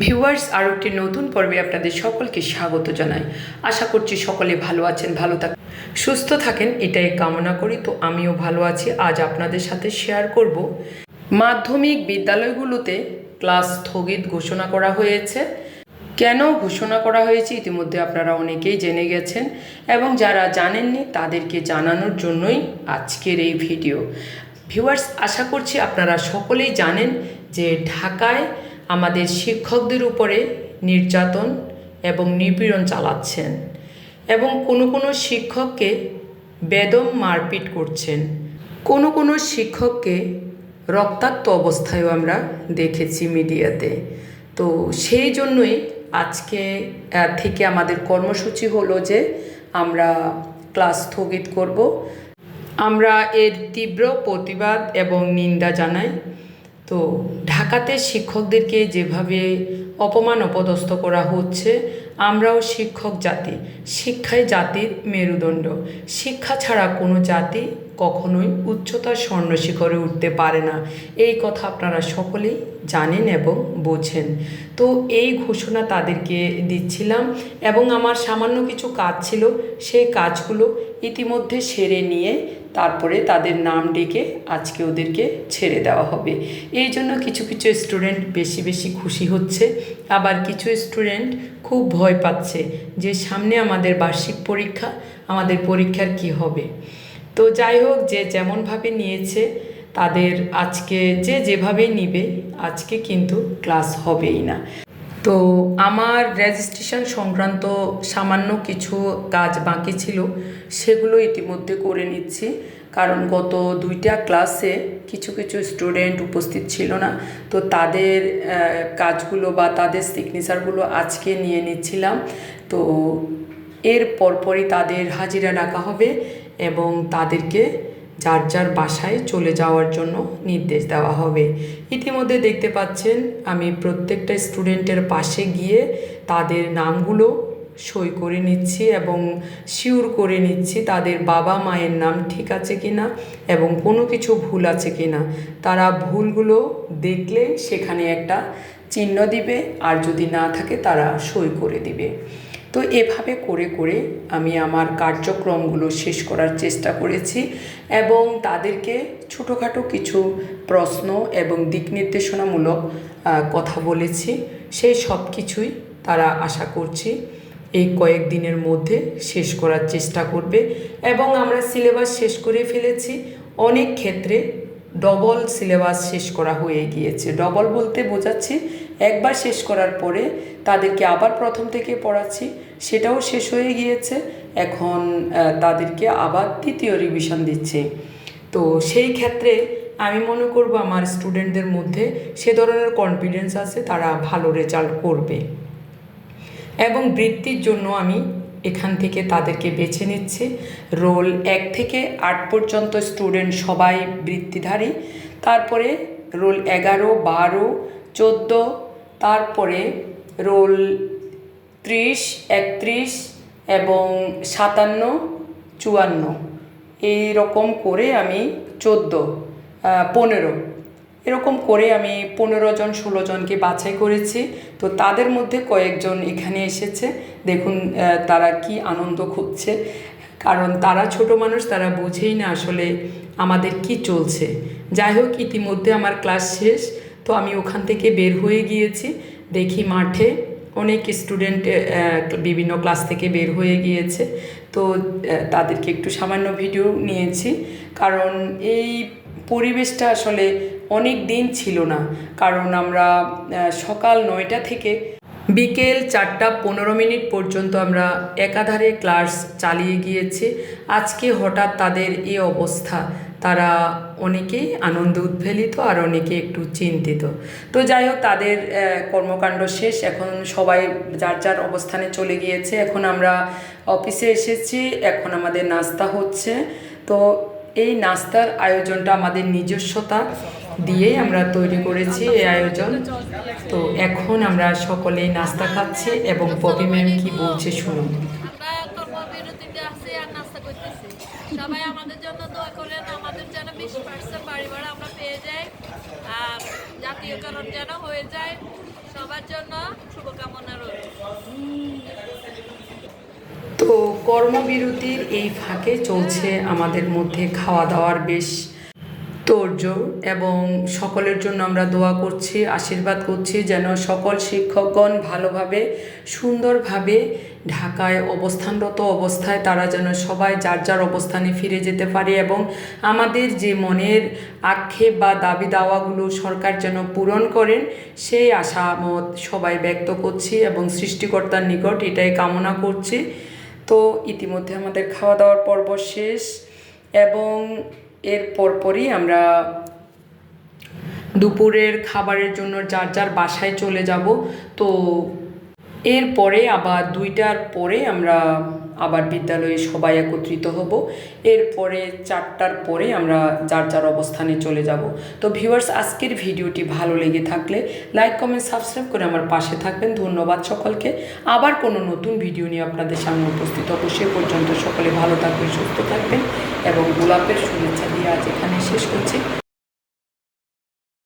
Viewers, আরও একটি নতুন পর্বে আপনাদের সকলকে স্বাগত জানাই। আশা করছি সকলে ভালো আছেন, ভালো থাকেন সুস্থ থাকেন, এটাই কামনা করি। তো আমিও ভালো আছি, আজ আপনাদের সাথে শেয়ার করব। মাধ্যমিক বিদ্যালয়গুলোতে ক্লাস স্থগিত ঘোষণা করা হয়েছে। কেন ঘোষণা করা হয়েছে ইতিমধ্যে আপনারা অনেকেই জেনে গেছেন এবং যারা জানেননি তাদেরকে জানানোর জন্যই আজকের এই ভিডিও। ভিউয়ার্স, আশা করছি আপনারা সকলেই জানেন যে ঢাকায় আমাদের শিক্ষকদের উপরে নির্যাতন এবং নিপীড়ন চালাচ্ছেন এবং কোনো কোনো শিক্ষককে বেদম মারপিট করছেন। কোনো কোনো শিক্ষককে রক্তাক্ত অবস্থায়ও আমরা দেখেছি মিডিয়াতে। তো সেই জন্যই আজকে থেকে আমাদের কর্মসূচি হলো যে আমরা ক্লাস স্থগিত করব। আমরা এর তীব্র প্রতিবাদ এবং নিন্দা জানাই। তো ঢাকাতে শিক্ষকদেরকে যেভাবে অপমান অপদস্থ করা হচ্ছে, আমরাও শিক্ষক জাতি, শিক্ষাই জাতির মেরুদণ্ড। শিক্ষা ছাড়া কোনো জাতি কখনোই উচ্চতার স্বর্ণ শিখরে উঠতে পারে না। এই কথা আপনারা সকলেই জানেন এবং বোঝেন। তো এই ঘোষণা তাদেরকে দিচ্ছিলাম এবং আমার সামান্য কিছু কাজ ছিল, সেই কাজগুলো ইতিমধ্যে সেরে নিয়ে তারপরে তাদের নাম ডেকে আজকে ওদেরকে ছেড়ে দেওয়া হবে। এই জন্য কিছু কিছু স্টুডেন্ট বেশি বেশি খুশি হচ্ছে। আবার কিছু স্টুডেন্ট খুব ভয় পাচ্ছে যে সামনে আমাদের বার্ষিক পরীক্ষা, আমাদের পরীক্ষার কি হবে? তো যাই হোক, যে যেমনভাবে নিয়েছে, তাদের আজকে যে যেভাবে নিবে, আজকে কিন্তু ক্লাস হবেই না। তো আমার রেজিস্ট্রেশন সংক্রান্ত সামান্য কিছু কাজ বাকি ছিল, সেগুলো ইতিমধ্যে করে নিচ্ছি। কারণ গত দুইটা ক্লাসে কিছু কিছু স্টুডেন্ট উপস্থিত ছিল না, তো তাদের কাজগুলো বা তাদের সিগনেচারগুলো আজকে নিয়ে নিচ্ছিলাম। তো এর পরপরই তাদের হাজিরা ডাকা হবে এবং তাদেরকে যার যার বাসায় চলে যাওয়ার জন্য নির্দেশ দেওয়া হবে। ইতিমধ্যে দেখতে পাচ্ছেন, আমি প্রত্যেকটা স্টুডেন্টের পাশে গিয়ে তাদের নামগুলো সই করে নিচ্ছি এবং শিওর করে নিচ্ছি তাদের বাবা মায়ের নাম ঠিক আছে কি না এবং কোনো কিছু ভুল আছে কি না তারা ভুলগুলো দেখলে সেখানে একটা চিহ্ন দিবে আর যদি না থাকে তারা সই করে দিবে। তো এভাবে করে করে আমি আমার কার্যক্রমগুলো শেষ করার চেষ্টা করেছি এবং তাদেরকে ছোটোখাটো কিছু প্রশ্ন এবং দিক নির্দেশনামূলক কথা বলেছি। সেই সব কিছুই তারা আশা করছি এই কয়েকদিনের মধ্যে শেষ করার চেষ্টা করবে এবং আমরা সিলেবাস শেষ করে ফেলেছি। অনেক ক্ষেত্রে ডবল সিলেবাস শেষ করা হয়ে গিয়েছে। ডবল বলতে বোঝাচ্ছি একবার শেষ করার পরে তাদেরকে আবার প্রথম থেকে পড়াচ্ছি। সেটাও শেষ হয়ে গিয়েছে। এখন তাদেরকে আবার তৃতীয় রিভিশন দিচ্ছি। তো সেই ক্ষেত্রে আমি মনে করব আমার স্টুডেন্টদের মধ্যে সে ধরনের কনফিডেন্স আছে, তারা ভালো রেজাল্ট করবে। এবং বৃত্তির জন্য আমি এখান থেকে তাদেরকে বেছে নিচ্ছি। রোল এক থেকে আট পর্যন্ত স্টুডেন্ট সবাই বৃত্তিধারী। তারপরে রোল এগারো, বারো, চোদ্দ তারপরে রোল ত্রিশ, একত্রিশ এবং সাতান্ন, চুয়ান্ন। এই রকম করে আমি চোদ্দ পনেরো। এরকম করে আমি পনেরো জন, ষোলো জনকে বাছাই করেছি। তো তাদের মধ্যে কয়েকজন এখানে এসেছে। দেখুন তারা কি আনন্দ খুঁজছে। কারণ তারা ছোট মানুষ, তারা বোঝেই না আসলে আমাদের কি চলছে। যাই হোক, ইতিমধ্যে আমার ক্লাস শেষ। তো আমি ওখান থেকে বের হয়ে গিয়েছি। দেখি মাঠে অনেক স্টুডেন্ট বিভিন্ন ক্লাস থেকে বের হয়ে গিয়েছে। তো তাদেরকে একটু সামান্য ভিডিও নিয়েছি। কারণ এই পরিবেশটা আসলে অনেক দিন ছিল না। কারণ আমরা সকাল নয়টা থেকে বিকেল চারটা পনেরো মিনিট পর্যন্ত আমরা একাধারে ক্লাস চালিয়ে গিয়েছি। আজকে হঠাৎ তাদের এই অবস্থা। তারা অনেকেই আনন্দ উদ্ভেলিত আর অনেকে একটু চিন্তিত। তো যাই হোক তাদের কর্মকাণ্ড শেষ। এখন সবাই যার যার অবস্থানে চলে গিয়েছে, এখন আমরা অফিসে এসেছি। এখন আমাদের নাস্তা হচ্ছে। তো এই নাস্তার আয়োজনটা আমাদের নিজস্বতা দিয়েই আমরা তৈরি করেছি এই আয়োজন। তো এখন আমরা সকলেই নাস্তা খাচ্ছি এবং পপি ম্যাম কি বলছে শুনুন। সবাই আমাদের জন্য দোয়া আমাদের যেন পার্সেন্ট আমরা পেয়ে যাই, আর যেন হয়ে যায়। সবার জন্য তো কর্মবিরতির এই ফাঁকে চলছে আমাদের মধ্যে খাওয়া দাওয়ার বেশ তোড়জোড় এবং সকলের জন্য আমরা দোয়া করছি, আশীর্বাদ করছি যেন সকল শিক্ষকগণ ভালোভাবে, সুন্দরভাবে ঢাকায় অবস্থানরত অবস্থায় তারা যেন সবাই যার যার অবস্থানে ফিরে যেতে পারে এবং আমাদের যে মনের আক্ষেপ বা দাবি দাওয়াগুলো সরকার যেন পূরণ করেন, সেই আশামত সবাই ব্যক্ত করছি এবং সৃষ্টিকর্তার নিকট এটাই কামনা করছি। তো ইতিমধ্যে আমাদের খাওয়া দাওয়ার পর্ব শেষ এবং এর পরপরই আমরা দুপুরের খাবারের জন্য যার যার বাসায় চলে যাব। তো এরপরে আবার দুইটার পরে আমরা আবার বিদ্যালয়ে সবাই একত্রিত হব। এরপরে চারটার পরে আমরা যার যার অবস্থানে চলে যাব। তো ভিউয়ার্স, আজকের ভিডিওটি ভালো লেগে থাকলে লাইক, কমেন্ট, সাবস্ক্রাইব করে আমার পাশে থাকবেন। ধন্যবাদ সকলকে। আবার কোনো নতুন ভিডিও নিয়ে আপনাদের সামনে উপস্থিত হব। সে পর্যন্ত সকলে ভালো থাকবেন, সুস্থ থাকবেন এবং গোলাপের শুভেচ্ছা দিয়ে আজ এখানে শেষ করছি।